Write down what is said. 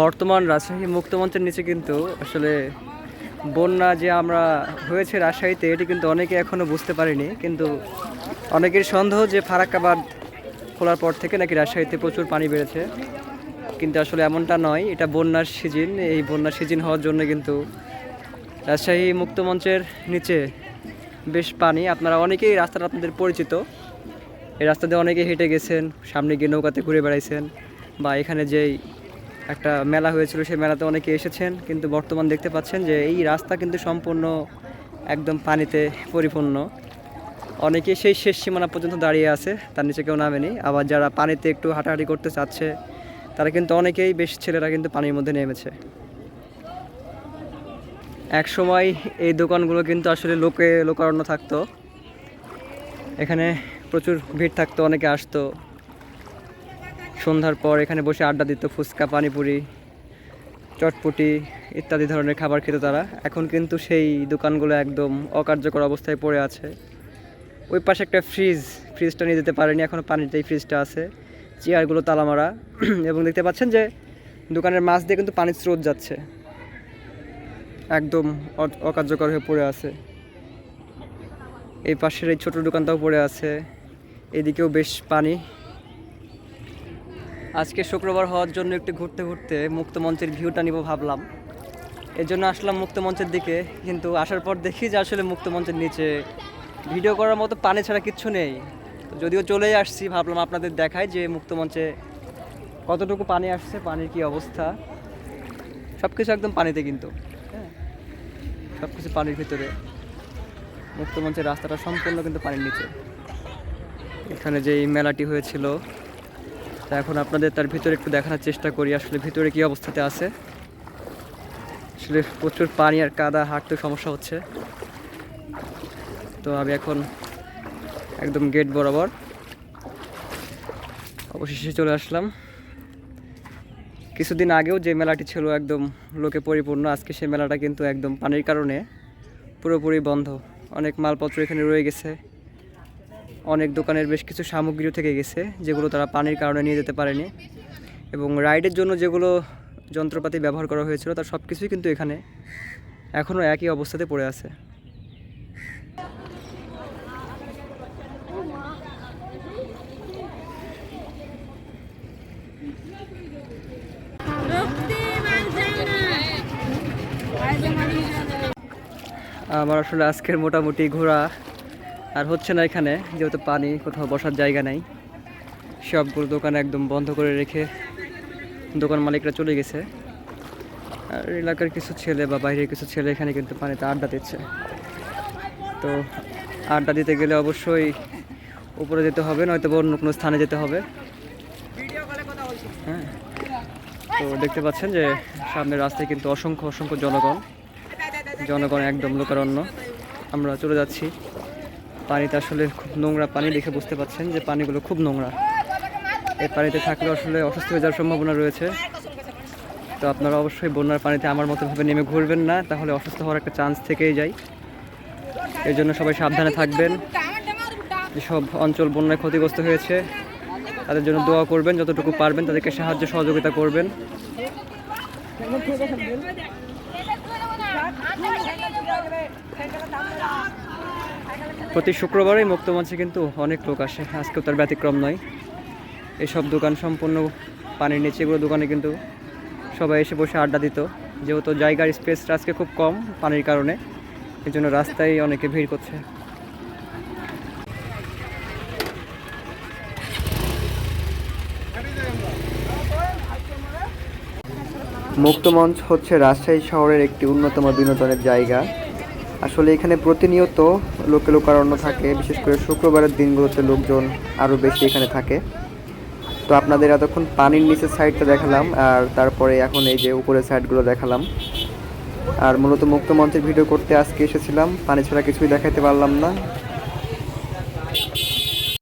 বর্তমান রাজশাহী মুক্তমঞ্চের নিচে কিন্তু আসলে বন্যা যে আমরা হয়েছে রাজশাহীতে, এটি কিন্তু অনেকে এখনও বুঝতে পারিনি। কিন্তু অনেকের সন্দেহ যে ফারাক্কাবাদ খোলার পর থেকে নাকি রাজশাহীতে প্রচুর পানি বেড়েছে। কিন্তু আসলে এমনটা নয়, এটা বন্যার সিজন। এই বন্যার সিজন হওয়ার জন্য কিন্তু রাজশাহী মুক্তমঞ্চের নিচে বেশ পানি। আপনারা অনেকেই রাস্তাটা আপনাদের পরিচিত। এই রাস্তা দিয়ে অনেকে হেঁটে গেছেন, সামনে গিয়ে নৌকাতে ঘুরে বেড়াইছেন বা এখানে যেই একটা মেলা হয়েছিল সেই মেলাতে অনেকে এসেছেন, কিন্তু বর্তমান দেখতে পাচ্ছেন যে এই রাস্তা কিন্তু সম্পূর্ণ একদম পানিতে পরিপূর্ণ। অনেকে সেই শেষ সীমানা পর্যন্ত দাঁড়িয়ে আছে, তার নিচে কেউ নামেনি, আবার যারা পানিতে একটু হাঁটাহাঁটি করতে চাচ্ছে, তারা কিন্তু অনেকেই বেশ ছেলেরা কিন্তু পানির মধ্যে নেমেছে। এক সময় এই দোকানগুলো কিন্তু আসলে লোকে লোকারণ্য থাকতো। এখানে প্রচুর ভিড় থাকতো, অনেকে আসতো। সন্ধ্যার পর এখানে বসে আড্ডা দিত, ফুচকা, পানিপুরি, চটপটি ইত্যাদি ধরনের খাবার খেত তারা। এখন কিন্তু সেই দোকানগুলো একদম অকার্যকর অবস্থায় পড়ে আছে। ওই পাশে একটা ফ্রিজ, ফ্রিজটা নিয়ে যেতে পারেনি এখনও পানিতেই ফ্রিজটা আছে। চেয়ারগুলো তালা মারা এবং দেখতে পাচ্ছেন যে দোকানের মাছ দিয়ে কিন্তু পানির স্রোত যাচ্ছে। একদম অকার্যকর হয়ে পড়ে আছে। এই পাশের এই ছোট দোকানটাও পড়ে আছে। এদিকেও বেশ পানি। আজকে শুক্রবার হওয়ার জন্য একটু ঘুরতে ঘুরতে মুক্তমঞ্চের ভিউটা নিব ভাবলাম। এর জন্য আসলাম মুক্তমঞ্চের দিকে, কিন্তু আসার পর দেখি যে আসলে মুক্তমঞ্চের নিচে ভিডিও করার মতো পানি ছাড়া কিচ্ছু নেই। যদিও চলেই আসছি, ভাবলাম আপনাদের দেখায় যে মুক্তমঞ্চে কতটুকু পানি আসছে, পানির কি অবস্থা। সব কিছু একদম পানিতে কিন্তু। হ্যাঁ সব কিছু পানির ভিতরে। মুক্তমঞ্চের রাস্তাটা সম্পূর্ণ কিন্তু পানির নিচে। এখানে যে এই মেলাটি হয়েছিল, তা এখন আপনাদের তার ভিতরে একটু দেখানোর চেষ্টা করি, আসলে ভিতরে কি অবস্থাতে আছে। আসলে প্রচুর পানি আর কাদা হাঁটতে সমস্যা হচ্ছে। তো আমি এখন একদম গেট বরাবর অবশেষে চলে আসলাম। কিছুদিন আগেও যে মেলাটি ছিল একদম লোকে পরিপূর্ণ, আজকে সেই মেলাটা কিন্তু একদম পানির কারণে পুরোপুরি বন্ধ। অনেক মালপত্র এখানে রয়ে গেছে। অনেক দোকানের বেশ কিছু সামগ্রীও থেকে গেছে, যেগুলো তারা পানির কারণে নিয়ে যেতে পারেনি। এবং রাইডের জন্য যেগুলো যন্ত্রপাতি ব্যবহার করা হয়েছিল, তার সব কিছুই কিন্তু এখানে এখনও একই অবস্থাতে পড়ে আছে। আমার আসলে আজকের মোটামুটি ঘোরা আর হচ্ছে না এখানে, যেহেতু পানি কোথাও বসার জায়গা নাই। সবগুলো দোকান একদম বন্ধ করে রেখে দোকান মালিকরা চলে গেছে। আর এলাকার কিছু ছেলে বা বাইরের কিছু ছেলে এখানে কিন্তু পানিতে আড্ডা দিচ্ছে। তো আড্ডা দিতে গেলে অবশ্যই উপরে যেতে হবে, নয়তো অন্য কোনো স্থানে যেতে হবে। হ্যাঁ। তো দেখতে পাচ্ছেন যে সামনের রাস্তায় কিন্তু অসংখ্য অসংখ্য জনগণ। জনগণ একদম লোকারণ্য। আমরা চলে যাচ্ছি। পানিতে আসলে খুব নোংরা পানি দেখে বুঝতে পাচ্ছেন যে পানিগুলো খুব নোংরা। এই পানিতে থাকলে আসলে অসুস্থ হয়ে যাওয়ার সম্ভাবনা রয়েছে। তো আপনারা অবশ্যই বন্যার পানিতে আমার মতো ভাবে নেমে ঘুরবেন না, তাহলে অসুস্থ হওয়ার একটা চান্স থেকেই যায়। এই জন্য সবাই সাবধানে থাকবেন। যেসব অঞ্চল বন্যায় ক্ষতিগ্রস্ত হয়েছে, তাদের জন্য দোয়া করবেন, যতটুকু পারবেন তাদেরকে সাহায্য সহযোগিতা করবেন। প্রতি শুক্রবারই মুক্তমঞ্চে কিন্তু অনেক লোক আসে। আজকেও তার ব্যতিক্রম নয়। এসব দোকান সম্পূর্ণ পানির নিচে, এগুলো দোকানে কিন্তু সবাই এসে বসে আড্ডা দিত। যেহেতু জায়গার স্পেসটা আজকে খুব কম পানির কারণে এই জন্য রাস্তায় অনেকে ভিড় করছে। মুক্তমঞ্চ হচ্ছে রাজশাহী শহরের একটি অন্যতম বিনোদনের জায়গা। আসলে এখানে প্রতিনিয়ত লোকে লোকারণ্য থাকে, বিশেষ করে শুক্রবারের দিনগুলোতে লোকজন আরও বেশি এখানে থাকে। তো আপনাদের এতক্ষণ পানির নিচের সাইডটা দেখালাম, আর তারপরে এখন এই যে উপরের সাইডগুলো দেখালাম। আর মূলত মুক্তমঞ্চের ভিডিও করতে আজকে এসেছিলাম, পানি ছাড়া কিছুই দেখাতে পারলাম না।